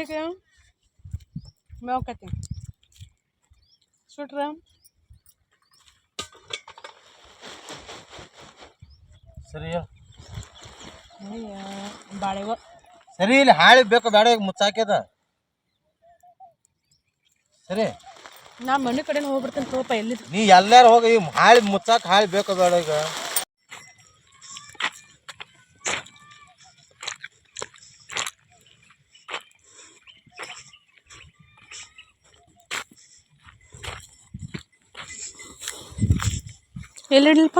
ಕಿತ್ಕೊ. ಗೌರಿಗೆ ಮೇವ್ಕತಿ ಸುಟ್ರ ಸರಿ ಬಾಳೆವ ಸರಿ ಇಲ್ಲಿ ಹಾಳಿ ಬೇಕು ಬೇಡ ಈಗ ಮುಚ್ಚಾಕ್ಯದ ಸರಿ ನಾ ಮನೆ ಕಡೆ ಹೋಗ್ಬಿಡ್ತೇನೆ ತೋಪ ಎಲ್ಲಿ ನೀ ಎಲ್ಲಾರು ಹೋಗಿ ಈ ಹಾಳಿ ಮುಚ್ಚಾಕ್ ಹಾಳಿ ಬೇಕು ಬೇಡ ಈಗ ಎಲ್ಲಿ ಇಡ್ಲಪ್ಪ?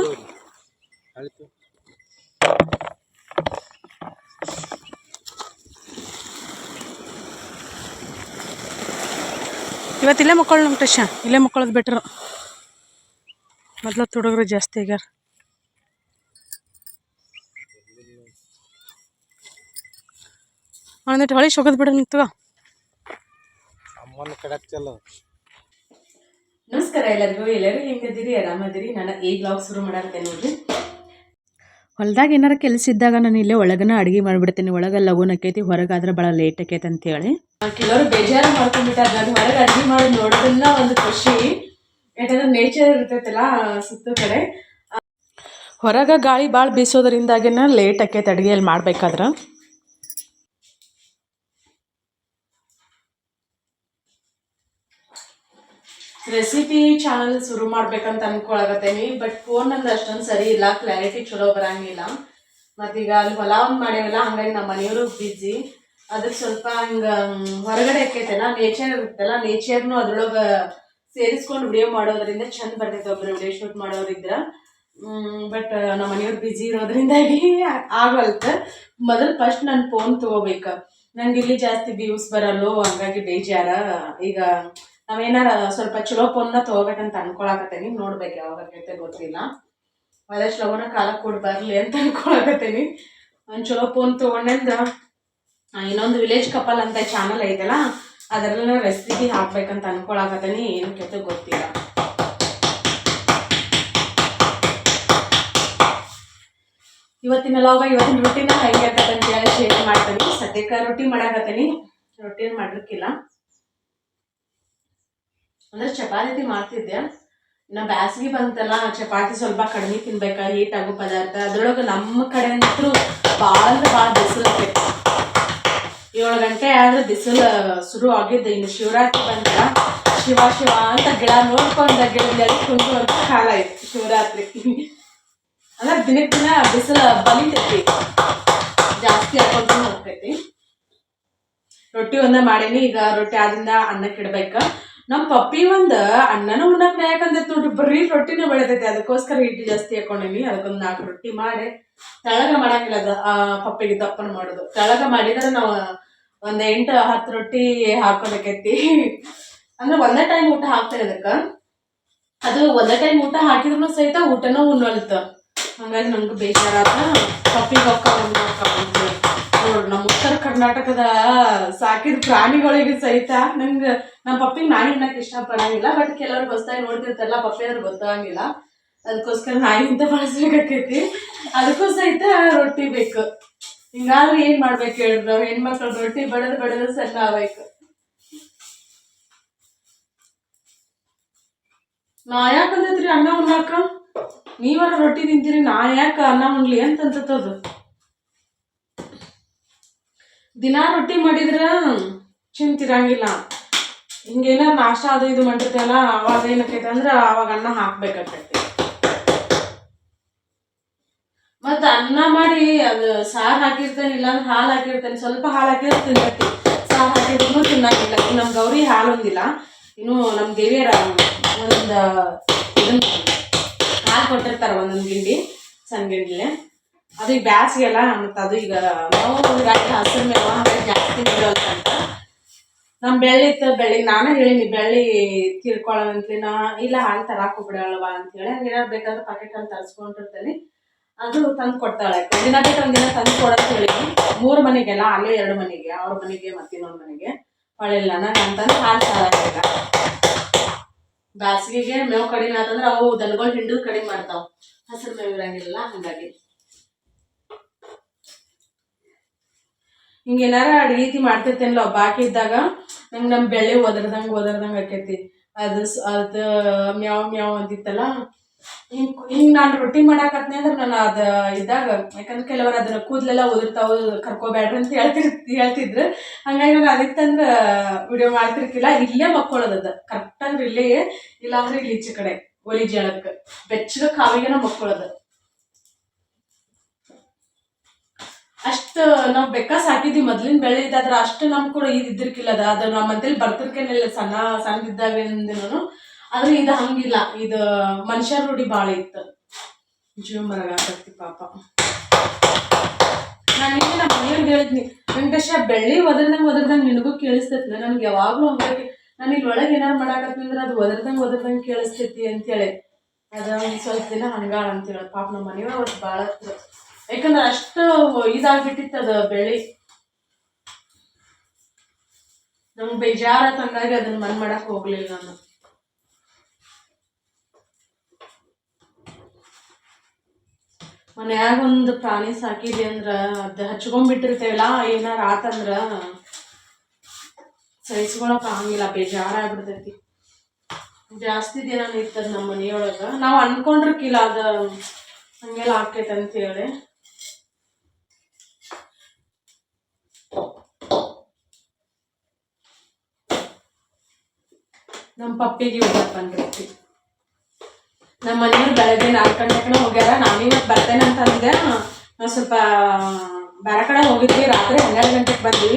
ಇವತ್ತು ಇಲ್ಲೇ ಮಕ್ಕಳು ನಮ್ಮ ಟಶ ಇಲ್ಲೇ ಮಕ್ಕಳದು ಬೆಟ್ರು. ಮೊದ್ಲ ಹುಡುಗರು ಜಾಸ್ತಿ ಆಗ್ಯಾರ. ಒಂದಿಟ್ಟು ಹೊಳಿ ಶೋಗದ್ ಬಿಡ್ರಿ ನಿಂತವ ಅಮ್ಮನ ಕಡಕ್ ಚಲ್ಲ ನಮಸ್ಕಾರ ಎಲ್ಲರಿಗೂ. ಎಲ್ಲರೂ ಹೆಂಗದಿರಿ ಆರಾಮದಿರಿ? ನಾನು ಈ ಬ್ಲಾಗ್ ಶುರು ಮಾಡ್ತೇನೆ ನೋಡ್ರಿ. ಹೊಲ್ದಾಗ ಏನಾರ ಕೆಲಸ ಇದ್ದಾಗ ನಾನು ಇಲ್ಲೇ ಒಳಗನ ಅಡುಗೆ ಮಾಡಿಬಿಡ್ತೀನಿ. ಒಳಗೆ ಲಗೂನ್ ಆಕೈತಿ ಹೊರಗಾದ್ರೆ ಭಾಳ ಲೇಟ್ ಆಕೈತೆ ಅಂತೇಳಿ. ಕೆಲವರು ಬೇಜಾರು ಮಾಡ್ಕೊಂಡ್ಬಿಟ್ಟಾರೆ. ನಾನು ಹೊರಗೆ ಅಡ್ಗೆ ಮಾಡಿ ನೋಡೋದನ್ನ ಒಂದು ಖುಷಿ. ಯಾಕಂದ್ರೆ ನೇಚರ್ ಇರ್ತೈತಲ್ಲ ಸುತ್ತ ಕಡೆ. ಹೊರಗೆ ಗಾಳಿ ಭಾಳ ಬೀಸೋದ್ರಿಂದಾಗಿನ ಲೇಟ್ ಆಕೈತೆ ಅಡುಗೆಯಲ್ಲಿ ಮಾಡ್ಬೇಕಾದ್ರೆ. ರೆಸಿಪಿ ಚಾನಲ್ ಶುರು ಮಾಡ್ಬೇಕಂತ ಅನ್ಕೊಳಕತ್ತೇನಿ ಬಟ್ ಫೋನ್ ನಂದು ಅಷ್ಟೊಂದು ಸರಿ ಇಲ್ಲ ಕ್ಲಾರಿಟಿ ಚಲೋ ಬರಂಗಿಲ್ಲ. ಮತ್ತೀಗ ಅಲ್ಲಿ ಹೊಲ ಒಂದು ಮಾಡ್ಯಾವಲ್ಲ ಹಂಗಾಗಿ ನಮ್ಮ ಮನೆಯವರು ಬಿಜಿ ಅದಕ್ಕೆ ಸ್ವಲ್ಪ ಹಂಗೆ ಹೊರಗಡೆ ಆಕೈತಲ್ಲ ನೇಚರ್ ಇರುತ್ತಲ್ಲ ನೇಚರ್ನು ಅದ್ರೊಳಗೆ ಸೇರಿಸ್ಕೊಂಡು ವಿಡಿಯೋ ಮಾಡೋದ್ರಿಂದ ಚಂದ ಬರ್ತೈತೆ ಒಬ್ರು ವಿಡಿಯೋ ಶೂಟ್ ಮಾಡೋರಿದ್ರ. ಬಟ್ ನಮ್ಮ ಮನೆಯವ್ರು ಬಿಜಿ ಇರೋದ್ರಿಂದಾಗಿ ಆಗಲ್ತ. ಮೊದಲು ಫಸ್ಟ್ ನಾನು ಫೋನ್ ತಗೋಬೇಕು. ನಂಗೆ ಇಲ್ಲಿ ಜಾಸ್ತಿ ವ್ಯೂಸ್ ಬರಲ್ಲೋ, ಹಂಗಾಗಿ ಬೇಜಾರ. ಈಗ ನಾವೇನಾರ ಸ್ವಲ್ಪ ಚಲೋ ಪೊನ್ನ ತಗೋಬೇಕಂತ ಅನ್ಕೊಳಕತ್ತೇನಿ. ನೋಡ್ಬೇಕು ಯಾವಾಗ ಆಕೈತೆ ಗೊತ್ತಿಲ್ಲ. ಆದಷ್ಟು ಶ್ಲೋಗನ ಕಾಲ ಕೂಡ ಬರ್ಲಿ ಅಂತ ಅನ್ಕೊಳಕತ್ತೇನಿ. ಒಂದು ಚಲೋ ಪೋನ್ ತಗೊಂಡಿಂದ ಆ, ಇನ್ನೊಂದು ವಿಲೇಜ್ ಕಪಲ್ ಅಂತ ಚಾನಲ್ ಐತಲ್ಲ ಅದರಲ್ಲ ರೆಸಿಪಿ ಹಾಕ್ಬೇಕಂತ ಅನ್ಕೊಳಕತ್ತೇನಿ. ಏನು ಕೆತ್ತ ಗೊತ್ತಿಲ್ಲ. ಇವತ್ತಿನ ಲಾಗ ಇವತ್ತಿನ ರೊಟ್ಟಿನ ಹೆಂಗೆ ಅಂತ ಹೇಳಿ ಶೇರ್ ಮಾಡ್ತೀನಿ. ಸದ್ಯಕ್ಕೆ ರೊಟ್ಟಿ ಮಾಡಾಕತ್ತೀನಿ. ರೊಟ್ಟಿನ ಮಾಡ್ಲಿಕ್ಕಿಲ್ಲ. ಅಂದ್ರೆ ಚಪಾತಿ ಮಾಡ್ತಿದ್ದೆ. ಇನ್ನ ಬ್ಯಾಸಗಿ ಬಂತಲ್ಲ ಚಪಾತಿ ಸ್ವಲ್ಪ ಕಡಿಮೆ ತಿನ್ಬೇಕ ಹೀಟ್ ಆಗೋ ಪದಾರ್ಥ. ಅದ್ರೊಳಗೆ ನಮ್ಮ ಕಡೆ ಅಂತೂ ಭಾಳ ಅಂದ್ರೆ ಭಾಳ ಬಿಸಿಲು ಏಳು ಗಂಟೆ ಆದ್ರೆ ಬಿಸಿಲು ಶುರು ಆಗಿದ್ದೆ. ಇನ್ನು ಶಿವರಾತ್ರಿ ಬಂದ ಶಿವ ಶಿವ ಅಂತ ಗಿಡ ನೋಡ್ಕೊಂಡ ಗಿಡದಲ್ಲಿ ಕುಂತು ಕಾಲ ಐತಿ ಶಿವರಾತ್ರಿ. ಅಂದ್ರೆ ದಿನಕ್ಕೆ ದಿನ ಬಿಸಿಲು ಬಲಿತೈತಿ. ಜಾಸ್ತಿ ಆಗೋದು ಹೋಗ್ತೈತಿ. ರೊಟ್ಟಿ ಒಂದ ಮಾಡೇನಿ. ಈಗ ರೊಟ್ಟಿ ಆದ್ರಿಂದ ಅನ್ನಕ್ಕೆ ಇಡ್ಬೇಕ. ನಮ್ಮ ಪಪ್ಪಿ ಒಂದು ಅನ್ನನೂ ಉಣ್ಣಕ್ ಯಾಕಂದೈತಿ ನೋಡ್ರಿ, ಬರೀ ರೊಟ್ಟಿನ ಬೆಳೆದೈತಿ ಅದಕ್ಕೋಸ್ಕರ ಹಿಟ್ಟು ಜಾಸ್ತಿ ಹಾಕೊಂಡೀನಿ. ಅದಕ್ಕೊಂದು ನಾಲ್ಕು ರೊಟ್ಟಿ ಮಾಡಿ, ತೆಳಗ ಮಾಡಂಗಿಲ್ಲ ಅದು, ಆ ಪಪ್ಪಿಗೆ ದಪ್ಪನ ಮಾಡೋದು. ತೆಳಗ ಮಾಡಿದ್ರೆ ನಾವು ಒಂದ್ ಎಂಟು, ಹತ್ತು ರೊಟ್ಟಿ ಹಾಕೋಬೇಕೈತಿ. ಅಂದ್ರೆ ಒಂದೇ ಟೈಮ್ ಊಟ ಹಾಕ್ತಾರೆ ಅದಕ್ಕ. ಅದು ಒಂದೇ ಟೈಮ್ ಊಟ ಹಾಕಿದ್ರು ಸಹಿತ ಊಟನೂ ಉಣ್ಣಲ್ತ ಹಂಗಾಗಿ ನಂಗೆ ಬೇಜಾರಾದ ಪಪ್ಪಿಗೆ ಹೋಗ್ತಾವ ನೋಡ್ರಿ ನಮ್ಮ ಉತ್ತರ ಕರ್ನಾಟಕದ ಸಾಕಿದ ಪ್ರಾಣಿಗಳಿಗೆ ಸಹಿತ ನಂಗೆ ನಮ್ಮ ಪಪ್ಪಿಗೆ ನಾಯಿ ಉಣ್ಣಕ್ಕೆ ಇಷ್ಟ ಪಡಂಗಿಲ್ಲ ಬಟ್ ಕೆಲವರು ಹೊಸದಾಗಿ ನೋಡ್ತಿರ್ತಲ್ಲ ಪಪ್ಪಿ ಅವ್ರು ಗೊತ್ತಾಗಂಗಿಲ್ಲ. ಅದಕ್ಕೋಸ್ಕರ ನಾಯಿ ಅಂತ ಬಳಸ್ಬೇಕಾಕೈತಿ ಅದಕ್ಕೂ ಸಹಿತ ರೊಟ್ಟಿ ಬೇಕು. ಹಿಂಗಾದ್ರೆ ಏನ್ ಮಾಡ್ಬೇಕು ಹೇಳ್ರಿ ನಾವು? ಹೆಣ್ಮಕ್ಳು ರೊಟ್ಟಿ ಬಡದು ಬಡದು ಸಣ್ಣ ಆಗ್ಬೇಕು. ನಾ ಯಾಕಂದ್ರಿ ಅನ್ನ ಉಣ್ಣಾಕ? ನೀವಾರ ರೊಟ್ಟಿ ತಿಂತೀರಿ, ನಾ ಯಾಕ ಅನ್ನ ಉಣ್ಲಿ ಅಂತ ಅನ್ಸತ್ತದು ದಿನಾ ರೊಟ್ಟಿ ಮಾಡಿದ್ರ ಚಿಂತಿರಂಗಿಲ್ಲ ಹಿಂಗೇನ ನಾಷ್ಟ ಅದು ಇದು ಮಾಡಿರ್ತೇವಲ್ಲ ಅವಾಗ ಏನಕ್ಕೈತೆ ಅಂದ್ರೆ ಅವಾಗ ಅನ್ನ ಹಾಕ್ಬೇಕಾಗ್ತೈತಿ ಮತ್ತ ಅನ್ನ ಮಾಡಿ ಅದು ಸಾರು ಹಾಕಿರ್ತೇನೆ, ಇಲ್ಲಾಂದ್ರೆ ಹಾಲು ಹಾಕಿರ್ತೇನೆ, ಸ್ವಲ್ಪ ಹಾಲು ಹಾಕಿದ್ರೆ ತಿನ್ನತಿ ಸಾರು ಹಾಕಿದ್ರು ತಿನ್ನಂಗಿಲ್ಲ. ನಮ್ಮ ಗೌರಿ ಹಾಲು ಒಂದಿಲ್ಲ. ಇನ್ನು ನಮ್ಮ ದೇವಿಯರ ಒಂದು ಇದನ್ನ ಹಾಲು ಕೊಟ್ಟಿರ್ತಾರೆ ಒಂದೊಂದು ಗಿಂಡಿ ಸಣ್ಣ ಗಿಂಡಿಲೆ ಅದು ಈಗ ಬ್ಯಾಸಿಗೆ ಅಲ್ಲ ಮತ್ತು ಅದು ಈಗ ನಾವು ಹಸಿರು ಮೇವ, ಹಾಗಾಗಿ ಜಾಸ್ತಿ ನೀಡಲ್ಲ ಅಂತ. ನಮ್ಮ ಬೆಳ್ಳಿ ಇತ್ತು ಬೆಳ್ಳಿಗೆ ನಾನೇ ಹೇಳೀನಿ, ಬೆಳ್ಳಿ ತೀರ್ಕೊಳ್ಳೋಣಂತ್ಲಿ ನಾ ಇಲ್ಲ ಹಾಲು ತರಾಕ್ ಹೋಗ್ಬಿಡಲ್ವಾ ಅಂತ ಹೇಳಿ, ಹಂಗೆ ಏನಾದ್ರು ಬೇಕಾದ್ರೆ ಪಾಕೆಟ್ ಅಲ್ಲಿ ತರಿಸ್ಕೊಂಡಿರ್ತೀನಿ ಅದು ತಂದು ಕೊಡ್ತಾಳೆ. ಒಂದಿನ ಬಿಟ್ಟು ಒಂದಿನ ತಂದು ಕೊಡಂತ ಹೇಳಿ ಮೂರು ಮನೆಗೆಲ್ಲ, ಅಲ್ಲೇ ಎರಡು ಮನೆಗೆ, ಅವ್ರ ಮನೆಗೆ ಮತ್ತೆ ಇನ್ನೊಂದು ಮನೆಗೆ. ಹೊಳೆಲ್ಲ ನಾನು ಅಂತಂದು ಹಾಲು ಸಾಲಾಗಿಲ್ಲ ಬ್ಯಾಸಿಗೆಗೆ ಮೇವು ಕಡಿಮೆ ಆತಂದ್ರೆ ಅವು ದನಗಳು ಹಿಂಡು ಕಡಿಮೆ ಮಾಡ್ತಾವೆ. ಹಸಿರು ಮೇವು ಇರಂಗಿಲ್ಲ, ಹಂಗಾಗಿ. ಹಿಂಗ ಏನಾರ ಅಡಿಗೆ ಮಾಡ್ತಿರ್ತೇನಲ್ಲ ಬಾಕಿ ಇದ್ದಾಗ, ನಂಗೆ ನಮ್ಮ ಬೆಳೆ ಒದರ್ದಂಗೆ ಒದರ್ದಂಗೆ ಆಕೈತಿ. ಅದು ಅದು ಮ್ಯಾವ್ ಮ್ಯಾವ್ ಅಂತಿತ್ತಲ್ಲ. ಹಿಂಗೆ ಹಿಂಗೆ ನಾನು ರೊಟ್ಟಿ ಮಾಡಾಕತ್ನಿ ಅಂದ್ರೆ ನಾನು ಅದ ಇದ್ದಾಗ, ಯಾಕಂದ್ರೆ ಕೆಲವರು ಅದನ್ನ ಕೂದಲೆಲ್ಲ ಉದುರ್ತಾವು ಕರ್ಕೋಬೇಡ್ರಿ ಅಂತ ಹೇಳ್ತಿರ್, ಹೇಳ್ತಿದ್ರು. ಹಂಗಾಗಿ ನಾನು ಅದಿತ್ತಂದ್ರೆ ವಿಡಿಯೋ ಮಾಡ್ತಿರ್ತಿಲ್ಲ ಇಲ್ಲೇ ಮಕ್ಕೊಳ್ಳೋದದ ಕರೆಕ್ಟ್ ಅಂದ್ರೆ ಇಲ್ಲೇ, ಇಲ್ಲಾಂದ್ರೆ ಇಲ್ಲಿ ಈಚೆ ಕಡೆ, ಒಲಿ ಜಳಕ್ಕೆ ಬೆಚ್ಚಗ ಕಾವಿಗೆನ ಮಕ್ಕೊಳ್ಳೋದು ಅಷ್ಟು ನಾವ್ ಬೆಕ್ಕ ಸಾಕಿದ್ವಿ ಮೊದ್ಲಿನ ಬೆಳೆ ಇದ್ದಾದ್ರ ಅಷ್ಟು ನಮ್ ಕೂಡ ಇದು ಇದ್ದಿರ್ಕಿಲ್ಲ ಅದ. ಅದು ನಮ್ಮ ಅಂತೇಳಿ ಬರ್ತಿರ್ಕೇನಿಲ್ಲ. ಸಣ್ಣ ಸಣ್ಣದಿದ್ದಾಗಿಂದನು ಆದ್ರೆ ಇದು ಹಂಗಿಲ್ಲ. ಇದು ಮನುಷ್ಯ ರೂಢಿ ಬಾಳ ಇತ್ತು. ಜೀವ ಮರಗಾಕತ್ತಿ ಪಾಪ. ನಾನು ಈಗ ನಮ್ಮ ಮನೆಯವ್ರಿಗೆ ಹೇಳಿದ್ನಿ, ವೆಂಕಟೇಶ, ಬೆಳ್ಳಿ ಒದರ್ದಂಗ್ ಒದರ್ದಂಗ್ ನಿನಗೂ ಕೇಳಿಸ್ತೈತಿ ನನ್ಗೆ ಯಾವಾಗ್ಲೂ ಹಂಗಾಗಿ ನಾನು ಇಲ್ಲಿ ಒಳಗೆ ಏನಾರು ಮಾಡಾಕತ್ತಿ ಅಂದ್ರೆ ಅದು ಒದರ್ದಂಗ್ ಒದರ್ದಂಗ್ ಕೇಳಿಸ್ತೈತಿ ಅಂತೇಳಿ. ಅದ ಒಂದ್ ಸ್ವಲ್ಪ ದಿನ ಹಂಗಾಳ ಅಂತೇಳಿ ಪಾಪ ನಮ್ಮ ಮನೆಯವ್ರು ಅವತ್ತು ಭಾಳ ಯಾಕಂದ್ರೆ ಅಷ್ಟು ಇದಾಗ್ಬಿಟ್ಟಿತ್ತು ಅದು ಬೆಳಿ ನಮ್ಗೆ ಬೇಜಾರ ತಂದಾಗ ಅದನ್ನ ಮನ್ ಮಾಡಕ್ ಹೋಗ್ಲಿಲ್ಲ ನಾನು. ಮನ್ಯಾಗ ಒಂದು ಪ್ರಾಣಿ ಸಾಕಿದ್ವಿ ಅಂದ್ರ ಅದ್ ಹಚ್ಕೊಂಡ್ಬಿಟ್ಟಿರ್ತೇವಲ್ಲ, ಏನಾರ ಆತಂದ್ರ ಸಹಿಸ್ಕೊಳಕ್ ಆಗಂಗಿಲ್ಲ, ಬೇಜಾರಾಗ್ಬಿಡ್ತೈತಿ. ಜಾಸ್ತಿ ದಿನ ನಿಂತದ ನಮ್ಮ ಮನೆಯೊಳಗ. ನಾವ್ ಅನ್ಕೊಂಡಿರ್ಕಿಲ್ಲ ಅದ ಹಂಗೆಲ್ಲ ಆಕೈತೆ ಅಂತ ಹೇಳಿ ನಮ್ಮ ಪಪ್ಪಿಗೆ ಇವತ್ತು ಬಂದಿರ್ತಿ ನಮ್ಮ ಮನೆಯವ್ರು ಬೆಳಗ್ಗೆ ನಾಲ್ಕು ಗಂಟೆಗೆ ಹೋಗ್ಯಾರ, ನಾನು ಇವತ್ತು ಬರ್ತೇನೆ ಅಂತ ಅಂದೆ ಸ್ವಲ್ಪ ಬೇರೆ ಕಡೆ ಹೋಗಿದ್ವಿ, ರಾತ್ರಿ ಹನ್ನೆರಡು ಗಂಟೆಗೆ ಬಂದ್ವಿ.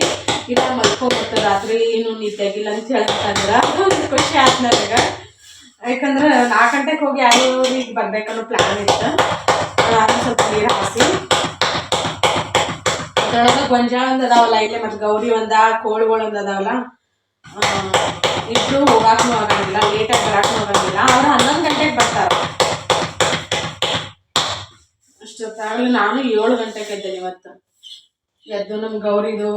ಇಲ್ಲ ಮಲ್ಕೋಬೇಕು ರಾತ್ರಿ ಏನು ತೆಗಿಲ್ಲ ಅಂತ ಹೇಳ್ತಂದ್ರ ಒಂದು ಖುಷಿ ಆಯ್ತು ನನಗೆ. ಯಾಕಂದ್ರೆ ನಾಲ್ಕು ಗಂಟೆಗೆ ಹೋಗಿ ಯಾರಿಗೆ ಬರ್ಬೇಕನ್ನೋ ಪ್ಲಾನ್ ಇತ್ತು. ನಾನು ಸ್ವಲ್ಪ ನೀರು ಹಾಸಿ ಅದ್ರೊಳಗೆ ಗೊಂಜಾಳ ಒಂದು ಅದಾವಲ್ಲ, ಇಲ್ಲೇ ಮತ್ತು ಗೌರಿ ಒಂದ, ಕೋಳಿಗಳು ಒಂದು ಅದಾವಲ್ಲ. ಇಬ್ರು ಹೋಗಾಕ್ನು ಆಗಂಗಿಲ್ಲ ಲೇಟಾಗಿ ಬರಾಕ್ನು ಆಗಂಗಿಲ್ಲ ಅವ್ರು ಹನ್ನೊಂದು ಗಂಟೆಗೆ ಬರ್ತಾರ. ಅಷ್ಟೊತ್ತಾಗಲಿ ನಾನು ಏಳು ಗಂಟೆಗೆ ಎದ್ದೇನೆ ಇವತ್ತು. ಎದ್ದು ನಮ್ ಗೌರಿದು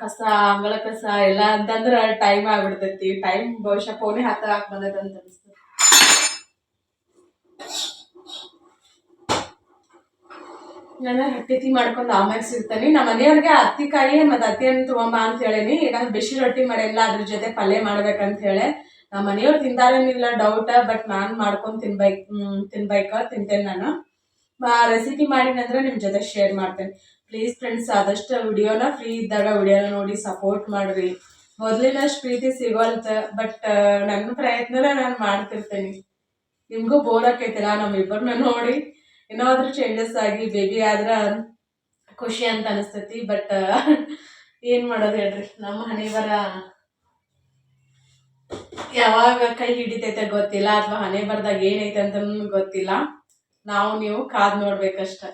ಕಸ, ಅಂಗಳ ಕಸ ಎಲ್ಲ ಅಂತಂದ್ರೆ ಟೈಮ್ ಆಗ್ಬಿಡ್ತೈತಿ. ಟೈಮ್ ಬಹುಶಃ ಪೋನೆ ಹತ್ತ ಹಾಕಿ ಬಂದೈತೆ ಅಂತ ಅನಿಸ್ತದೆ ನಾನು ಹಟ್ಟಿತಿ ಮಾಡ್ಕೊಂಡು ಆಮೇಲೆ ಸಿಗ್ತಾನೆ. ನಮ್ಮ ಮನೆಯವ್ರಿಗೆ ಅತ್ತಿಕಾಯಿ ಮತ್ತು ಹಣ್ಣು ತಗೊಂಬ ಅಂತ ಹೇಳೀನಿ. ಯಾಕಂದ್ರೆ ಬಿಸಿ ರೊಟ್ಟಿ ಮಾಡಿಲ್ಲ ಅದ್ರ ಜೊತೆ ಪಲ್ಯ ಮಾಡ್ಬೇಕಂತ ಹೇಳಿ. ನಮ್ಮ ಮನೆಯವ್ರು ತಿಂತಾರೇನಿಲ್ಲ ಡೌಟ್ ಬಟ್ ನಾನು ಮಾಡ್ಕೊಂಡು ತಿನ್ಬೇಕು ತಿನ್ಬೇಕು ತಿಂತೇನೆ ನಾನು. ರೆಸಿಪಿ ಮಾಡಿನಂದ್ರೆ ನಿಮ್ಮ ಜೊತೆ ಶೇರ್ ಮಾಡ್ತೇನೆ. ಪ್ಲೀಸ್ ಫ್ರೆಂಡ್ಸ್ ಆದಷ್ಟು ವಿಡಿಯೋನ ಫ್ರೀ ಇದ್ದಾಗ ವಿಡಿಯೋನ ನೋಡಿ ಸಪೋರ್ಟ್ ಮಾಡ್ರಿ. ಮೊದಲಿನಷ್ಟು ಪ್ರೀತಿ ಸಿಗೋಲ್ತ ಬಟ್ ನನ್ನ ಪ್ರಯತ್ನನ ನಾನು ಮಾಡ್ತಿರ್ತೇನೆ. ನಿಮಗೂ ಬೋರ್ ಆಕೈತಿಲ್ಲ ನಮ್ಮಿಬ್ಬರನ್ನ ನೋಡಿ. ಏನಾದ್ರೂ ಚೇಂಜಸ್ ಆಗಿ ಬೇಬಿ ಆದ್ರ ಖುಷಿ ಅಂತ ಅನಿಸ್ತೈತಿ ಬಟ್ ಏನ್ ಮಾಡೋದು ಹೇಳ್ರಿ? ನಮ್ಮ ಹಣೆ ಯಾವಾಗ ಕೈ ಹಿಡಿತೈತೆ ಗೊತ್ತಿಲ್ಲ, ಅಥವಾ ಹಣೆ ಬರ್ದಾಗ ಏನೈತೆ ಅಂತ ಗೊತ್ತಿಲ್ಲ. ನಾವು ನೀವು ಕಾದ್ ನೋಡ್ಬೇಕಷ್ಟ.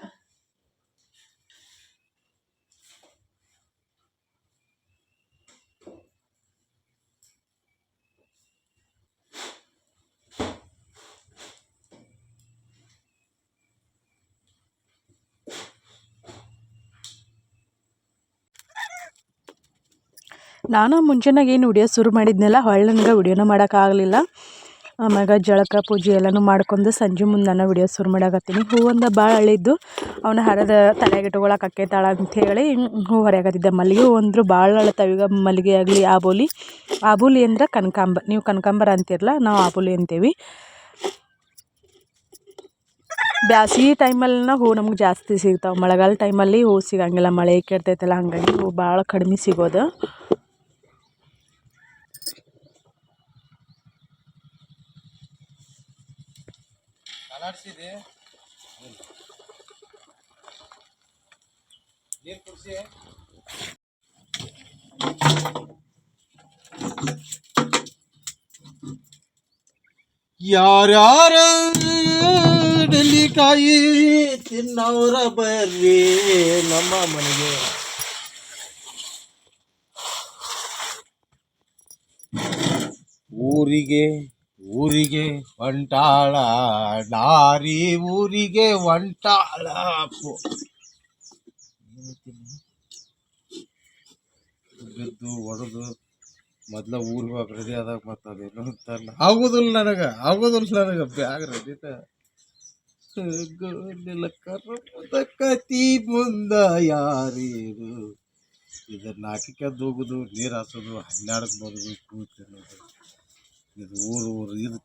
ನಾನು ಮುಂಚೆನಾಗ ಏನು ವಿಡಿಯೋ ಶುರು ಮಾಡಿದ್ನಲ್ಲ ಹೊಳ್ಳಿ ನನಗೆ ವಿಡಿಯೋನ ಮಾಡೋಕ್ಕಾಗಲಿಲ್ಲ. ಆಮ್ಯಾಗ ಜಳಕ ಪೂಜೆ ಎಲ್ಲನೂ ಮಾಡ್ಕೊಂಡು ಸಂಜೆ ಮುಂದೆ ನಾನು ವಿಡಿಯೋ ಶುರು ಮಾಡಾಕತ್ತೀನಿ. ಹೂವೊಂದು ಭಾಳ ಅಳಿದ್ದು ಅವನ ಹರದ ತಲೆಗೆ ಇಟ್ಕೊಳಕ್ಕೆ ಅಕ್ಕೈತಾಳ ಅಂಥೇಳಿ ಹೂವು ಹೊರಗತ್ತಿದ್ದೆ ಮಲ್ಲಿಗೆ. ಹೂ ಅಂದ್ರು ಭಾಳ ಅಳತಾವ ಈಗ ಮಲ್ಲಿಗೆ ಆಗಲಿ, ಆಬೋಲಿ. ಆಬೂಲಿ ಅಂದ್ರೆ ಕನಕಾಂಬ. ನೀವು ಕನಕಾಂಬರ ಅಂತಿರಲ್ಲ ನಾವು ಆಬೂಲಿ ಅಂತೀವಿ. ಬ್ಯಾಸಿಗೆ ಟೈಮಲ್ಲಿನ ಹೂ ನಮ್ಗೆ ಜಾಸ್ತಿ ಸಿಗ್ತಾವೆ. ಮಳೆಗಾಲ ಟೈಮಲ್ಲಿ ಹೂ ಸಿಗಂಗಿಲ್ಲ. ಮಳೆ ಕೆಡ್ತೈತಲ್ಲ ಹಂಗಾಗಿ ಹೂ ಭಾಳ ಕಡಿಮೆ ಸಿಗೋದು. ಕಲಾಡ್ಸಿದಿ ನೀರು ಕುಡಿಸಿ. ಯಾರ್ಯಾರ ನೆಲ್ಲಿಕಾಯಿ ತಿನ್ನೋರ ಬರ್ರಿ ನಮ್ಮ ಮನೆಗೆ. ಊರಿಗೆ ಊರಿಗೆ ಒಂಟಾಳ ನಾರಿ ಊರಿಗೆ ಒಂಟಾಳ ಬಿದ್ದು ಒಡೆದು, ಮೊದ್ಲ ಊರಿಗೆ ಹೋಗಿ ರೆಡಿ ಆದಾಗ ಮತ್ತೆ ಅದೇನು ಅಂತಲ್ಲ ಆಗೋದಿಲ್ಲ ನನಗೆ ಆಗೋದಿಲ್ಲ ನನಗೆ, ಬ್ಯಾಗ್ ಕರ್ಮದ ಕತಿ ಮುಂದ ಯಾರೇನು ಇದನ್ನ ಹಾಕಿಕೊಂಡು ಹೋಗುದು, ನೀರು ಹಾಸೋದು ಹನ್ನೆರಡಕ್ಕೆ ಬರೋದು ಕೂತ್ ತಿನ್ನೋದು ಇದು ಊರು ಊರು ಇದು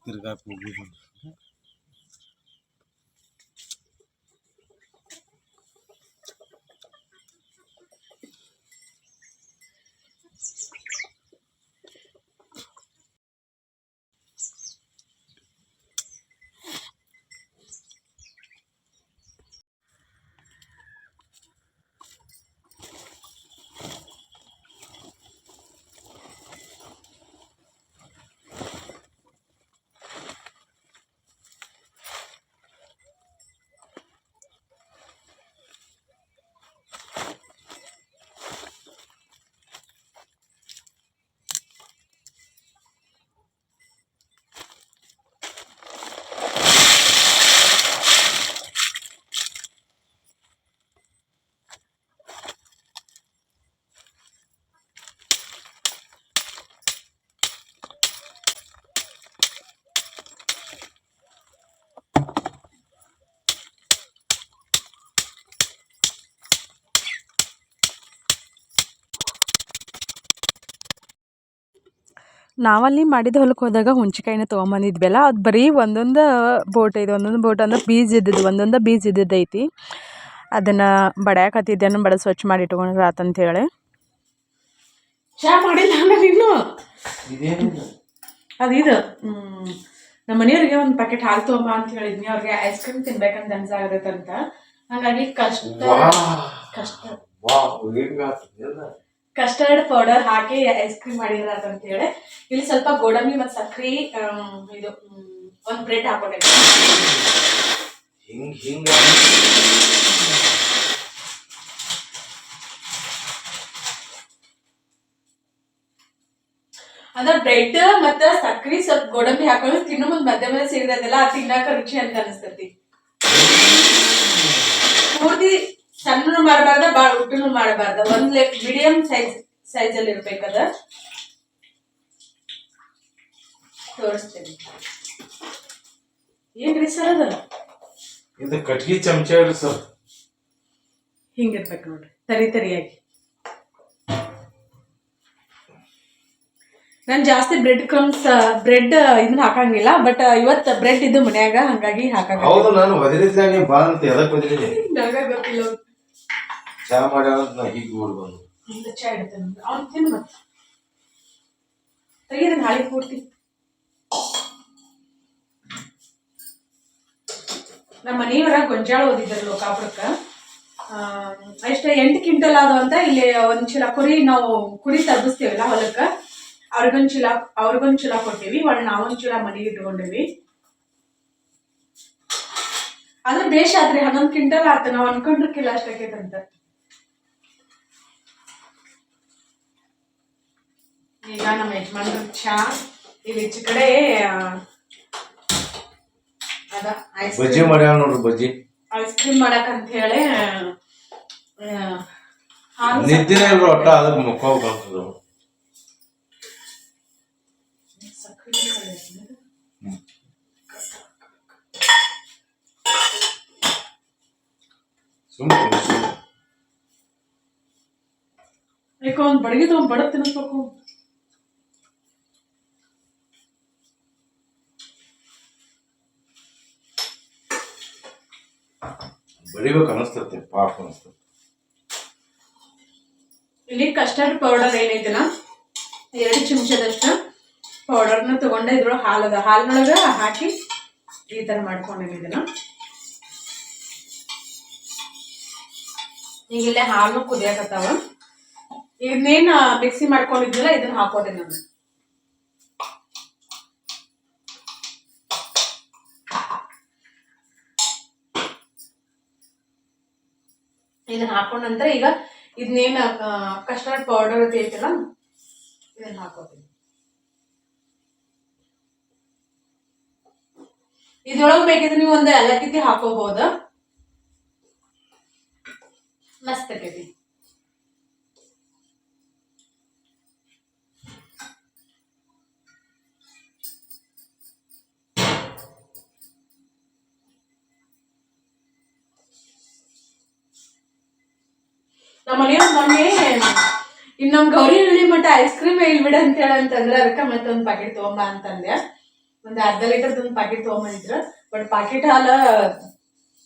ನಾವಲ್ಲಿ ಮಾಡಿದ ಹೊಲಕ್ಕೆ ಹೋದಾಗ ಹುಂಚಿಕಾಯಿನ ತೊಗೊಂಬಂದಿದ್ವಲ್ಲ ಅದು ಬರೀ ಒಂದೊಂದು ಬೋಟ್ ಇದೆ ಒಂದೊಂದು ಬೋಟ್ ಅಂದ್ರೆ ಬೀಜ ಇದ್ದಿದ್ದು ಒಂದೊಂದು ಬೀಜ ಇದ್ದಿದ್ದು ಐತಿ. ಅದನ್ನು ಬಡ್ಯಾಕತ್ತಿದ್ದೇನು ಬಡ ಸ್ವಚ್ಛ ಮಾಡಿ ಇಟ್ಕೊಂಡ್ರೆ ಆತಂತೇಳಿ ಅದು ಇದು ನಮ್ಮ ಮನೆಯವ್ರಿಗೆ ಒಂದು ಪ್ಯಾಕೆಟ್ ಹಾಲು ತೊಗೊಂಬ ಅಂತ ಹೇಳಿದ್ನಿ ಅವ್ರಿಗೆ ಐಸ್ ಕ್ರೀಮ್ ತಿನ್ಬೇಕಂತ ಅನ್ಸಾಗತ್ತಂತ. ಹಾಗಾಗಿ ಕಷ್ಟ ಕಷ್ಟ. ಕಸ್ಟರ್ಡ್ ಪೌಡರ್ ಹಾಕಿ ಐಸ್ ಕ್ರೀಮ್ ಮಾಡಿರೋದು ಅಂತ ಹೇಳಿ. ಇಲ್ಲಿ ಸ್ವಲ್ಪ ಗೋಡಂಬಿ ಮತ್ತು ಸಕ್ಕರೆ ಇದು ಒಂದು ಬ್ರೆಡ್ ಹಿಂಗ್ ಹಿಂಗ ಅಂದ್ರೆ ಬ್ರೆಡ್ ಮತ್ತು ಸಕ್ಕರೆ ಸ್ವಲ್ಪ ಗೋಡಂಬಿ ಹಾಕೊಂಡು ತಿನ್ನೋ ಮುಂದೆ ಮಧ್ಯ ಮಧ್ಯ ಅದೆಲ್ಲ ಅದು ತಿನ್ನಾಕ ರುಚಿ ಅಂತ ಅನಿಸ್ತತಿ. ಪೂರ್ತಿ ಸಣ್ಣನು ಮಾಡಬಾರ್ದ ಭಾಳ ಉದ್ದನು ಮಾಡಬಾರ್ದ. ಒಂದ್ ಲೆಕ್ ಮೀಡಿಯಂ ಸೈಜ್ ಸೈಜ್ ಅಲ್ಲಿ ಇರ್ಬೇಕದ. ತೋರಿಸ್ತೇನೆ. ಏನ್ರಿ ಸರ್ ಅದ? ಇದು ಕಟ್ಗಿ ಚಮಚ ಇಡ್ರಿ ಸರ್. ಹಿಂಗಿರ್ಬೇಕು ನೋಡ್ರಿ. ತರಿ ತರಿಯಾಗಿ. ನಾನು ಜಾಸ್ತಿ ಬ್ರೆಡ್ ಕ್ರಮ್ಸ್ ಬ್ರೆಡ್ ಇದನ್ನ ಹಾಕಂಗಿಲ್ಲ ಬಟ್ ಇವತ್ತು ಬ್ರೆಡ್ ಇದು ಮನ್ಯಾಗ ಹಂಗಾಗಿ ಹಾಕಂಗ ಹೌದು ನಾನು ನೀವು ಬಾ ಅಂತ ಎದಕ್ ಒದರಿದೆ? ನನಗೆ ಗೊತ್ತಿಲ್ಲ. ಚಾ ಮಾಡ್ಯಾಳ ಅಂತ ಹೀಗೆ ಓಡ್ ನಮ್ಮ ಮನೆಯವರ ಗೊಂಜಾಳ ಓದಿದ್ರು ಲೋಕಾಪುರಕ್ಕೆ. ಎಷ್ಟು ಎಂಟು ಕ್ವಿಂಟಲ್ ಅದು ಅಂತ ಇಲ್ಲಿ ಒಂದ್ ಚೀಲ ಕುರಿ ನಾವು ಕುರಿ ತಬ್ಬಿಸ್ತೀವಲ್ಲ ಹೊಲಕ್ಕೆ. ಅವ್ರಿಗೊಂದ್ ಚೀಲ ಅವ್ರಿಗೊಂದ್ ಚೀಲ ಕೊಟ್ಟಿವಿ ಒಳ್ಳೆ ನಾವೊಂದ್ ಚೀಲ ಮನೆಗೆ ಇಟ್ಕೊಂಡಿವಿ ಆದ್ರೆ ಬೇಷ್ ಆತ್ರಿ ಹನ್ನೊಂದು ಕ್ವಿಂಟಲ್ ಆತ, ನಾವ್ ಅನ್ಕೊಂಡಿರ್ಕಿಲ್ಲ ಅಷ್ಟಾಕೈತಂತ ಈಗ ನಮ್ಮ ಯಜಮಾನ್ರ ಚಾ ಇಲ್ಲಿ ಈಚೆ ಕಡೆ ಅದ ಐಸ್ ಬಜ್ಜಿ ಮಾಡ್ಯಾವ ನೋಡ್ರಿ ಬಜ್ಜಿ. ಐಸ್ ಕ್ರೀಮ್ ಮಾಡಕ್ ಅಂತ ಹೇಳಿ ನಿದ್ದಿನ ಇಲ್ರಿ ಒಟ್ಟ ಅದಕ್ಕೆ ಮುಖ ಕಾಣ್ತದ ಸುಮ್ಮನೆ ಒಂದ್ ಬಡಗಿ ತಗೊಂಡ್ ಬಡ ತಿನ್ನಿಸ್ಬೇಕು ಬಡಿಬೇಕು ಅನಿಸ್ತತೆ ಪಾಪ ಅನಿಸ್ತತೆ ಇಲ್ಲಿ ಕಸ್ಟರ್ಡ್ ಪೌಡರ್ ಏನೈತಲ್ಲ? ಎರಡು ಚಮಚದಷ್ಟು ಪೌಡರ್ನ ತಗೊಂಡೆ, ಇದ್ರೊಳಗೆ ಹಾಲದ ಹಾಲಿನೊಳಗೆ ಹಾಕಿ ಈ ಥರ ಮಾಡ್ಕೊಂಡಿನಿ ಇದನ್ನ. ಈಗ ಇಲ್ಲೇ ಹಾಲು ಕುದಿಯಾಕತ್ತಾವ ಇದನ್ನೇನು ಮಿಕ್ಸಿ ಮಾಡ್ಕೊಂಡಿದ್ನಲ್ಲ ಇದನ್ನ ಹಾಕೋದೆ ನಾನು. ಇದನ್ನ ಹಾಕೊಂಡ ನಂತರ ಈಗ ಇದನ್ನೇನು ಕಸ್ಟರ್ಡ್ ಪೌಡರ್ ಐತಲ್ಲ ಇದನ್ನ ಹಾಕೋತೀನಿ. ಇದ್ರೊಳಗೆ ಬೇಕಿದ್ರೆ ನೀವು ಒಂದು ಏಲಕ್ಕಿ ಹಾಕೋಬಹುದು. ಮಸ್ತ್ ಆಕೈತಿ. ಮನೆಯವ್ರ ಮೊನ್ನೆ ಇನ್ನು ನಮ್ ಗೌರಿ ಹಳ್ಳಿ ಮಟ್ಟ ಐಸ್ ಕ್ರೀಮ್ ಹೇಳ್ಬಿಡ ಅಂತ ಹೇಳ ಅಂತಂದ್ರೆ ಅದಕ್ಕೆ ಮತ್ತೊಂದು ಪ್ಯಾಕೆಟ್ ತೊಗೊಂಬ ಅಂತಂದೆ. ಒಂದು ಅರ್ಧ ಲೀಟರ್ ಒಂದು ಪ್ಯಾಕೆಟ್ ತೊಗೊಂಬಂದಿದ್ರು. ಬಟ್ ಪ್ಯಾಕೆಟ್ ಹಾಲು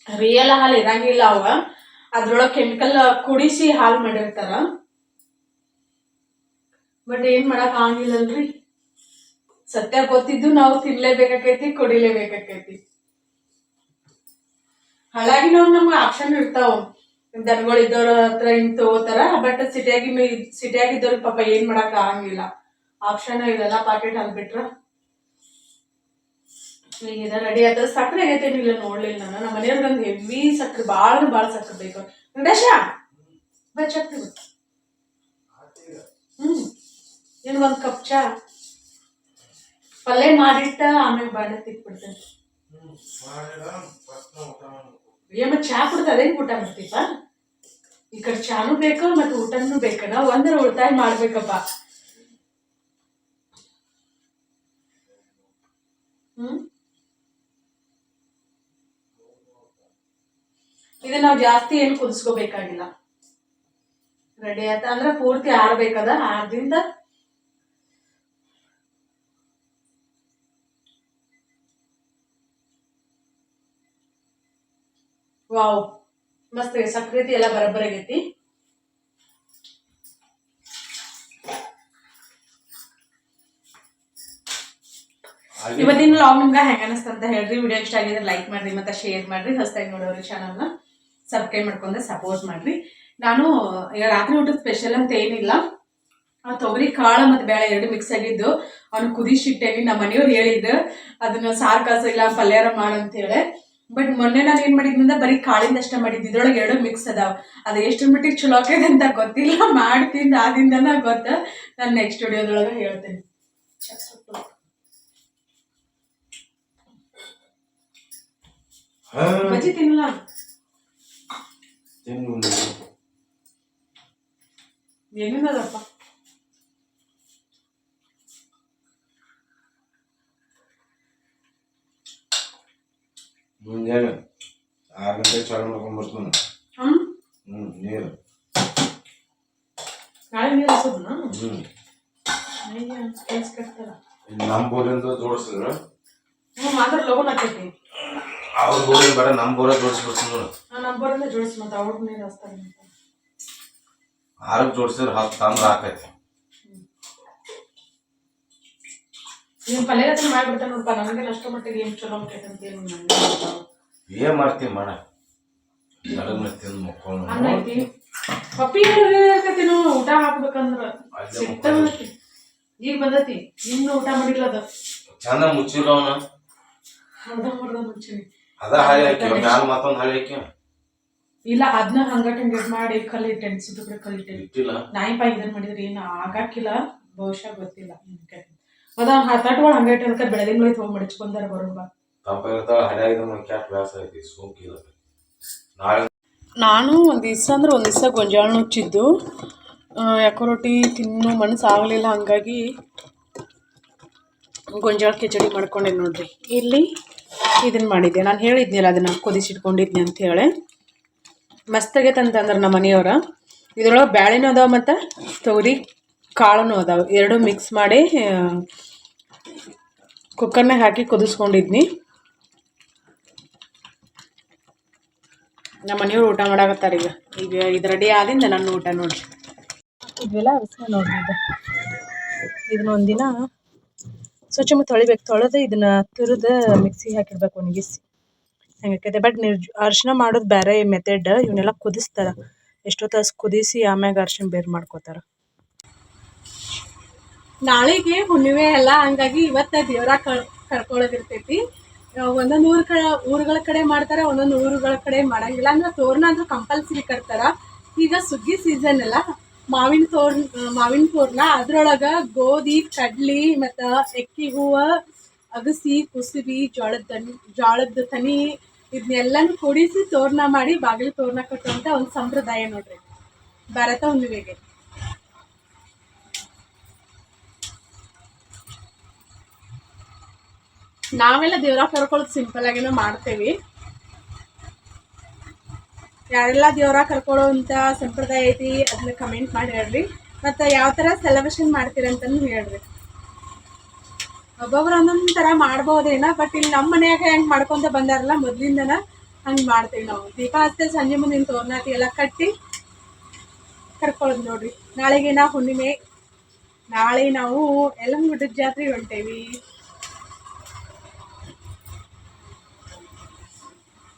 ರಿಯಲ್ ಹಾಲು ಇರಂಗಿಲ್ಲ ಅವ. ಅದ್ರೊಳಗೆ ಕೆಮಿಕಲ್ ಕುಡಿಸಿ ಹಾಲು ಮಾಡಿರ್ತಾರ. ಬಟ್ ಏನ್ ಮಾಡಕ್ ಆಗಿಲ್ಲಲ್ರಿ ಸತ್ಯ ಗೊತ್ತಿದ್ದು ನಾವು ತಿನ್ಲೇಬೇಕಾಕೈತಿ, ಕುಡಿಲೇಬೇಕಾಕೈತಿ. ಹಾಗಾಗಿ ನಾವು ನಮ್ಗೆ ಆಪ್ಷನ್ ಇರ್ತಾವ. ದನಗಳು ಇದ್ದವ್ರ ಹತ್ರ ಹಿಂಗ್ ತಗೋತಾರ ಬಟ್ ಸಿಟಿಯಾಗಿ ಸಿಟಿಯಾಗಿದ್ದವ್ರಿಗೆ ಪಾಪ ಏನ್ ಮಾಡಕ್ ಆಗಂಗಿಲ್ಲ. ಆಪ್ಷನ್ ಇದೆಲ್ಲ ಪಾಕೆಟ್ ಹಾಲ್ ಬಿಟ್ರ ಈಗ ರೆಡಿ ಆದ ಸಕ್ಕರೆ ಆಗೈತೇನು ಇಲ್ಲ ನೋಡ್ಲಿಲ್ಲ ನಾನು. ನಮ್ಮ ಮನೆಯವ್ರಿಗೆ ಒಂದು ಹೆವಿ ಸಕ್ಕರೆ ಭಾಳ ಭಾಳ ಸಕ್ಕರೆ ಬೇಕು. ಗಣೇಶ ಬಾ ಚಕ್ರಿ. ಹ್ಮ್. ಒಂದು ಕಪ್ ಚಾ? ಪಲ್ಯ ಮಾಡಿಟ್ಟ ಆಮೇಲೆ ಬಾಂಡೆ ತಿಕ್ಬಿಡ್ತೇನೆ ಏ ಮತ್ತೆ ಚಾ ಕುಡ್ದು ಅದೇನ್ ಊಟ ಮಾಡ್ತೀಪ ಈ ಕಡೆ ಚಾನು ಬೇಕು ಮತ್ತೆ ಊಟನೂ ಬೇಕ. ನಾವು ಒಂದರ ಉಳಿತಾಯ ಮಾಡ್ಬೇಕಪ್ಪ. ಹ್ಮ್? ಇದು ನಾವು ಜಾಸ್ತಿ ಏನು ಕುದಿಸ್ಕೋಬೇಕಾಗಿಲ್ಲ. ರೆಡಿ ಆಯ್ತ? ಅಂದ್ರೆ ಪೂರ್ತಿ ಆರ್ಬೇಕದ? ಆರ್ದಿಂದ? ವಾವ್. ಮಸ್ತ್ ಸಕ್ರೆ ಎಲ್ಲ ಬರಬ್ಬರಾಗೈತಿ. ಇವತ್ತಿನ ಲಾಗ್ ನಿಮ್ಗೆ ಹೆಂಗ ಅನಿಸ್ತಂತ ಹೇಳ್ರಿ. ವಿಡಿಯೋ ಇಷ್ಟ ಆಗಿದ್ರೆ ಲೈಕ್ ಮಾಡ್ರಿ ಮತ್ತೆ ಶೇರ್ ಮಾಡ್ರಿ. ಹೊಸದಾಗಿ ನೋಡೋರಿ ಚಾನಲ್ನ ಸಬ್ಸ್ಕ್ರೈಬ್ ಮಾಡ್ಕೊಂಡ್ರೆ ಸಪೋರ್ಟ್ ಮಾಡ್ರಿ. ನಾನು ಈಗ ರಾತ್ರಿ ಊಟದ ಸ್ಪೆಷಲ್ ಅಂತ ಏನಿಲ್ಲ. ಆ ತೊಗರಿ ಕಾಳು ಮತ್ತು ಬೇಳೆ ಎರಡು ಮಿಕ್ಸ್ ಆಗಿದ್ದು. ಅವ್ನು ಕುದಿಸಿಟ್ಟೇನಿ ನಮ್ಮ ಮನೆಯವ್ರು ಹೇಳಿದ್ರು ಅದನ್ನ ಸಾರು ಕಾಸಿಲ್ಲ ಪಲ್ಯಾರ ಮಾಡಂತ ಹೇಳಿ. ಬಟ್ ಮೊನ್ನೆ ನಾನು ಏನ್ ಮಾಡಿದ್ನಿಂದ ಬರೀ ಕಾಳಿಂದ ಅಷ್ಟೇ ಮಾಡಿದ್ದು. ಇದ್ರೊಳಗೆ ಎರಡು ಮಿಕ್ಸ್ ಅದಾವ. ಅದು ಎಷ್ಟು ಮಟ್ಟಿಗೆ ಚಲೋ ಆಕೈತೆ ಅಂತ ಗೊತ್ತಿಲ್ಲ. ಮಾಡ್ತೀನಿ ಆದಿಂದನ ಗೊತ್ತ. ನಾನು ನೆಕ್ಸ್ಟ್ ವಿಡಿಯೋದೊಳಗೆ ಹೇಳ್ತೇನೆ. ಬಜ್ಜಿ ತಿನ್ನಲ್ಲ? ಏನೇನದಪ್ಪ ನಾಳೆ ನೀರು ಹಸೋದ್ನ ಹ್ಞೂ ಅಯ್ಯ ಕೆಲ್ಸ ಕಟ್ತಾರ ನಮ್ಮ ಬೋರಿಂದ ಜೋಡಿಸಿದ್ರು ಹ್ಞೂ ಮಾತ್ರ ಲಗೂನ್ ಆಕೈತಿ ಅವ್ರ ಬೋರಿನ ಬೇಡ ನಮ್ಮ ಬೋರ ಜೋಡಿಸ್ಬಿಡ್ತೀನಿ ನಾನು ನಂಬರಿಂದ ಜೋಡಿಸಿ ಮತ್ತೆ ಅವ್ರ ನೀರು ಹಚ್ತಾರೆ ಅಂತ ಆರಕ್ಕೆ ಜೋಡಿಸಿದ್ರೆ ಹತ್ತು ತಂದ್ರೆ ಹಾಕೈತಿ ನೀನು ಪಲ್ಯ ಹತ್ರ ಮಾಡ್ಬಿಡ್ತಾನೆ ನೋಡಪ್ಪ ನನಗೆ ಅಷ್ಟು ಮಟ್ಟಿಗೆ ಏನು ಚಲೋ ಏನು. ಏನ್ ಮಾಡ್ತೀವಿ ಮಾಡ ಪಪ್ಪಿ ಇರ್ತೈತಿ ನಾವು ಊಟ ಹಾಕ್ಬೇಕಂದ್ರ. ಈಗ ಬಂದೈತಿ ಇನ್ನು ಊಟ ಮಾಡಿಲ್ಲ ಅದು. ಚಂದ ಮುಚ್ಚಿಲ್ಲ ಅವನ? ಅರ್ಧ ಮರ್ಧ ಮುಂಚೆನೆ ಅದ ಹಾಳಿ ಹಾಕಿ ಮ್ಯಾಲ ಮತ್ತೊಂದು ಹಾಳಿ ಹಾಕಿ. ಇಲ್ಲ ಅದನ್ನ ಹಂಗಟ ಹಂಗಟ್ ಮಾಡಿ ಕಲಿಟ್ಟೆ ಸುತ್ತ ಕಲಿಟ್ಟೆ ನಾಯಿ ಪಾಯಿ ಇದನ್ನ ಮಾಡಿದ್ರೆ ಏನು ಆಗಾಕಿಲ್ಲ ಬಹುಶಃ ಗೊತ್ತಿಲ್ಲ. ಅದ ಹತ್ತಾಟಗಳು ಹಂಗೈತೆ ಅದಕ್ಕೆ ಬೆಳೆದಿನ ಬಳಿ ತೊಗೊಂಡ್ ಮಡಚ್ಕೊಂಡಾರ ಬರೋಣ ತಂಪ ಇರ್ತಾಳ ಹಳ್ಯಾಗಿದ್ರೆ ನಂಗೆ ಕ್ಯಾಟ್ ವ್ಯಾಸ ಐತಿ ಸೋಂಕಿಲ್ಲ ನಾಳೆ ನಾನು ಒಂದು ದಿವಸ ಅಂದ್ರೆ ಒಂದು ದಿವಸ ಗೊಂಜಾಳ ನುಚ್ಚಿದ್ದು ಯಾಕೋ ರೊಟ್ಟಿ ತಿನ್ನೋ ಮನಸ್ಸು ಆಗಲಿಲ್ಲ ಹಂಗಾಗಿ ಗೊಂಜಾಳ ಕಿಚಡಿ ಮಾಡ್ಕೊಂಡೆ ನೋಡ್ರಿ. ಇಲ್ಲಿ ಇದನ್ನ ಮಾಡಿದ್ದೆ. ನಾನು ಹೇಳಿದ್ನಲ್ಲ ಅದನ್ನು ಕುದಿಸಿಟ್ಕೊಂಡಿದ್ನಿ ಅಂತ ಹೇಳಿ. ಮಸ್ತಾಗೈತೆ ತಂತಂದ್ರ ನಮ್ಮ ಮನೆಯವ್ರ. ಇದ್ರೊಳಗೆ ಬ್ಯಾಳೆನೂ ಅದಾವ ಮತ್ತು ತೊಗರಿ. ಕಾಳೂ ಅದಾವೆ. ಎರಡು ಮಿಕ್ಸ್ ಮಾಡಿ ಕುಕ್ಕರ್ನಾಗ ಹಾಕಿ ಕುದಿಸ್ಕೊಂಡಿದ್ನಿ. ನಮ್ಮ ಮನೆಯವ್ರು ಊಟ ಮಾಡಾಕತ್ತಾರ ಈಗ. ಈಗ ಇದು ರೆಡಿ ಆದಿಂದ ನನ್ನ ಊಟ ನೋಡ್ರಿ ಇದೆಲ್ಲ ಅರಸ ನೋಡ್ರಿ ಇದು ಇದನ್ನ ಒಂದಿನ ಸ್ವಚ್ಛ ಮತ್ತು ತೊಳಿಬೇಕು. ತೊಳೆದು ಇದನ್ನ ತುರಿದು ಮಿಕ್ಸಿಗೆ ಹಾಕಿರ್ಬೇಕು ಒಣಗಿಸಿ. ಹೆಂಗೈತೆ ಬಟ್ ನಿರ್ಜ, ಅರಿಶಿನ ಮಾಡೋದು ಬೇರೆ ಮೆಥಡ್. ಇವನ್ನೆಲ್ಲ ಕುದಿಸ್ತಾರ. ಎಷ್ಟೋ ತಾಸು ಕುದಿಸಿ ಆಮ್ಯಾಗ ಅರಿಶಿನ ಬೇರೆ ಮಾಡ್ಕೋತಾರ. ನಾಳೆಗೆ ಹುಣ್ಣಿಮೆ ಅಲ್ಲ, ಹಂಗಾಗಿ ಇವತ್ತ ದೇವರ ಕರ್ಕೊಳ್ಳೋದಿರ್ತೈತಿ ಒಂದೊಂದು ಊರ ಕಡೆ, ಊರುಗಳ ಕಡೆ ಮಾಡ್ತಾರೆ, ಒಂದೊಂದು ಊರುಗಳ ಕಡೆ ಮಾಡಂಗಿಲ್ಲ. ಅಂದ್ರೆ ತೋರಣ ಅಂದ್ರೆ ಕಂಪಲ್ಸರಿ ಕಟ್ತಾರ. ಈಗ ಸುಗ್ಗಿ ಸೀಸನ್ ಅಲ್ಲ. ಮಾವಿನ ತೋರ್ನ ಮಾವಿನ ತೋರಣ, ಅದ್ರೊಳಗ ಗೋಧಿ, ಕಡ್ಲಿ, ಮತ್ತ ಎಕ್ಕಿ ಹೂವ, ಅಗಸಿ, ಕುಸುಬಿ, ಜೋಳದ ಜೋಳದ ತನಿ ಇದನ್ನೆಲ್ಲನೂ ಕೂಡಿಸಿ ತೋರಣ ಮಾಡಿ ಬಾಗಿಲು ತೋರಣ ಕಟ್ಟುವಂತ ಒಂದು ಸಂಪ್ರದಾಯ ನೋಡ್ರಿ. ಭಾರತ ಹುಣ್ಣಿಮೆಗೆ. ನಾವೆಲ್ಲ ದೇವ್ರ ಕರ್ಕೊಳ್ಳೋದು ಸಿಂಪಲ್ ಆಗೇನೋ ಮಾಡ್ತೇವೆ. ಯಾರೆಲ್ಲ ದೇವ್ರ ಕರ್ಕೊಳ್ಳೋ ಅಂತ ಸಂಪ್ರದಾಯ ಐತಿ ಅದನ್ನ ಕಮೆಂಟ್ ಮಾಡಿ ಹೇಳ್ರಿ. ಮತ್ತು ಯಾವ ತರ ಸೆಲೆಬ್ರೇಷನ್ ಮಾಡ್ತೀರ ಅಂತಂದು ಹೇಳ್ರಿ. ಒಬ್ಬೊಬ್ರು ಒಂದೊಂದು ಥರ ಮಾಡ್ಬೋದೇನ ಬಟ್ ಇಲ್ಲಿ ನಮ್ಮ ಮನೆಯಾಗ ಹೆಂಗೆ ಮಾಡ್ಕೊಂತ ಬಂದಾರಲ್ಲ, ಮೊದ್ಲಿಂದನ ಹಂಗೆ ಮಾಡ್ತೀವಿ ನಾವು. ದೀಪ ಹಚ್ತೇವೆ ಸಂಜೆ ಮುಂದಿನ ತೋರ್ನಾತಿ ಎಲ್ಲ ಕಟ್ಟಿ ಕರ್ಕೊಳ್ಳೋದು ನೋಡ್ರಿ. ನಾಳೆಗೆ ನಾ ಹುಣ್ಣಿಮೆ, ನಾಳೆ ನಾವು ಯಲ್ಲಮ್ಮಗುಡ್ಡದ ಜಾತ್ರೆ ಹೊಂಟೇವಿ.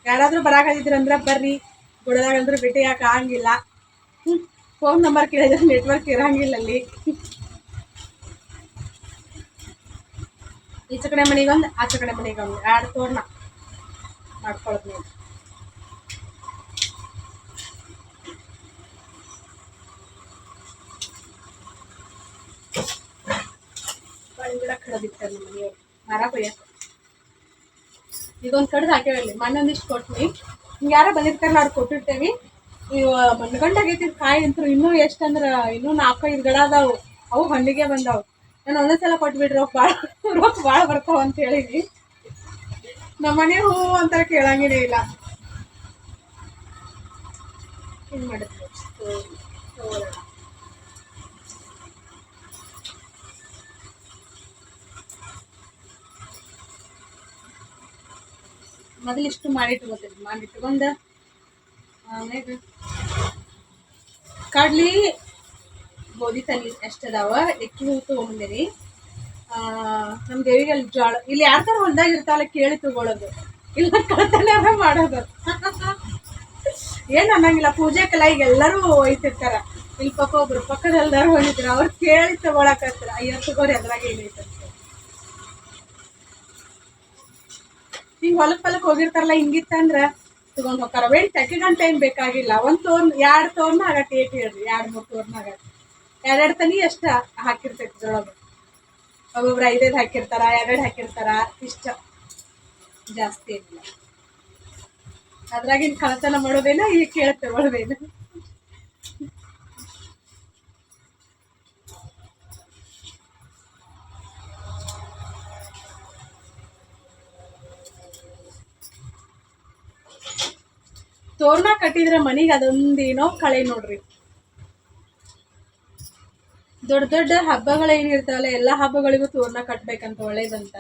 ಯಾರಾದ್ರೂ ಬರಾಕತ್ತಿದ್ರಂದ್ರೆ ಬರ್ರಿ. ಗುಡದಾಗಂದ್ರೆ ಭೇಟಿ ಆಗಂಗಿಲ್ಲ. ಫೋನ್ ನಂಬರ್ ಕೇಳಿದ್ರೆ ನೆಟ್ವರ್ಕ್ ಇರಂಗಿಲ್ಲ ಅಲ್ಲಿ ಈಚ ಕಡೆ ಮನೆಗೊಂದು ಆಚೆ ಕಡೆ ಮನೆಗೊಂದು ಎರಡು ತೋರಣ. ಮಾಡ್ಕೊಳ್ಳೋದು ನೀವು ಗಿಡ ನಮ್ಮ ಮನೆಯವ್ರು. ಮರ ಕೊಯ್ಯಕ್ಕೆ. ಇದೊಂದು ಕಡ್ದು ಹಾಕೇವಲ್ಲಿ ಮಣ್ಣೊಂದಿಷ್ಟು ಕೊಟ್ವಿ ಹಿಂಗೆ ಯಾರೋ ಬಂದಿರ್ತಾರಲ್ಲ ಅವ್ರು ಕೊಟ್ಟಿರ್ತೇವೆ. ಇವು ಮಣ್ಗಂಡಾಗೈತಿ ಕಾಯಿ ಅಂತೂ ಇನ್ನೂ ಎಷ್ಟು ಅಂದ್ರೆ, ಇನ್ನೂ ನಾಲ್ಕೈದು ಗಿಡ ಅದಾವು. ಅವು ಹಣ್ಣಿಗೆ ಬಂದಾವು. ನಾನು ಒಂದೊಂದ್ಸಲ ಕೊಟ್ಬಿಡ್ರಿ ಅವು ಭಾಳ ರೊಕ್ಕ ಭಾಳ ಬರ್ತಾವ ಅಂತ ಹೇಳಿದ್ವಿ. ನಮ್ಮ ಮನೆ ಹೂ ಅಂತಾರೆ ಇದು ಇಲ್ಲ. ಏನು ಮಾಡಿದ್ವಿ ತಗೊಳ್ಳೋಣ ಮೊದಲು ಇಷ್ಟು ಮಾಡಿಟ್ಕೋತೀವಿ ಮಾಡಿಟ್ಕೊಂಡು ಆಮೇಲೆ ಕಡ್ಲಿ, ಗೋಧಿ ಎಷ್ಟು ಅದಾವ ಎಕ್ಕಿ ಹೂ ತೊಗೊಂಬಂದಿನಿ. ನಮ್ಮ ದೇವಿಗೆ ಅಲ್ಲಿ ಜೋಳ, ಇಲ್ಲಿ ಯಾರ ಥರ ಹೊಲ್ದಾಗ ಇರ್ತಾವಲ್ಲ ಕೇಳಿ ತಗೊಳ್ಳೋದು ಇಲ್ಲ ಕಳ್ತನ ಮಾಡೋದು. ಏನು ಅನ್ನಂಗಿಲ್ಲ ಪೂಜೆಕ್ಕೆಲ್ಲ ಈಗ ಎಲ್ಲರೂ ಒಯ್ತಿರ್ತಾರ ಇಲ್ಲಿ ಪಕ್ಕ ಒಬ್ರು ಪಕ್ಕದಲ್ದಾರು ಹೋಗಿದ್ರು ಅವ್ರು ಕೇಳಿ ತಗೊಳಕತ್ತಾರ ಅಯ್ಯೋ, ತಗೋರಿ, ಅದ್ರಾಗ ಏನೈತೆ ಹೊಲಕ್ ಪಲಕ್ ಹೋಗಿರ್ತಾರಲ್ಲ ಹಿಂಗಿತ್ತಂದ್ರ ತಗೊಂಡ್ ಹೋಗ್ತಾರ ತೆಕ್ಕೆ ಗಂಟೆ ಏನ್ ಬೇಕಾಗಿಲ್ಲ. ಒಂದ್ ತೋರ್ನ, ಎರಡ್ ತೋರ್ನ ಆಗತ್ತೆ ಏಟ್ ಹೇಳ್ರಿ? ಎರಡ್ ಮೂರ್ ತೋರ್ನ ಆಗತ್ತೆ. ಎರಡೆರಡು ತನಿ ಎಷ್ಟ ಹಾಕಿರ್ತೈತಿ ಜೊಳಗ ಒಬ್ಬೊಬ್ರು ಐದೈದು ಹಾಕಿರ್ತಾರ ಎರಡೆರಡು ಹಾಕಿರ್ತಾರ, ಇಷ್ಟ ಜಾಸ್ತಿ ಇಲ್ಲ ಅದ್ರಾಗಿನ್ ಕಳತನ ಮಾಡೋದೇನ ಈಗ ಕೇಳ ತಗೊಳ್ಬೇನ ತೋರಣ ಕಟ್ಟಿದ್ರೆ ಮನಿಗೆ ಅದೊಂದೇನೋ ಕಳೆ ನೋಡ್ರಿ. ದೊಡ್ಡ ದೊಡ್ಡ ಹಬ್ಬಗಳೇನಿರ್ತಾವಲ್ಲ ಎಲ್ಲಾ ಹಬ್ಬಗಳಿಗೂ ತೋರಣ ಕಟ್ಟಬೇಕಂತ ಒಳ್ಳೇದಂತ.